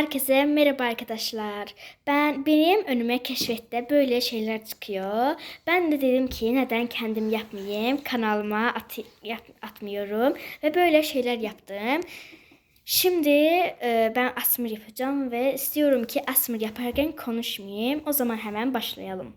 Herkese merhaba arkadaşlar. Ben benim önüme keşfette böyle şeyler çıkıyor. Ben de dedim ki neden kendim yapmayayım? Kanalıma at, yap- atmıyorum ve böyle şeyler yaptım. Şimdi e, ben asmır yapacağım ve istiyorum ki asmır yaparken konuşmayayım. O zaman hemen başlayalım.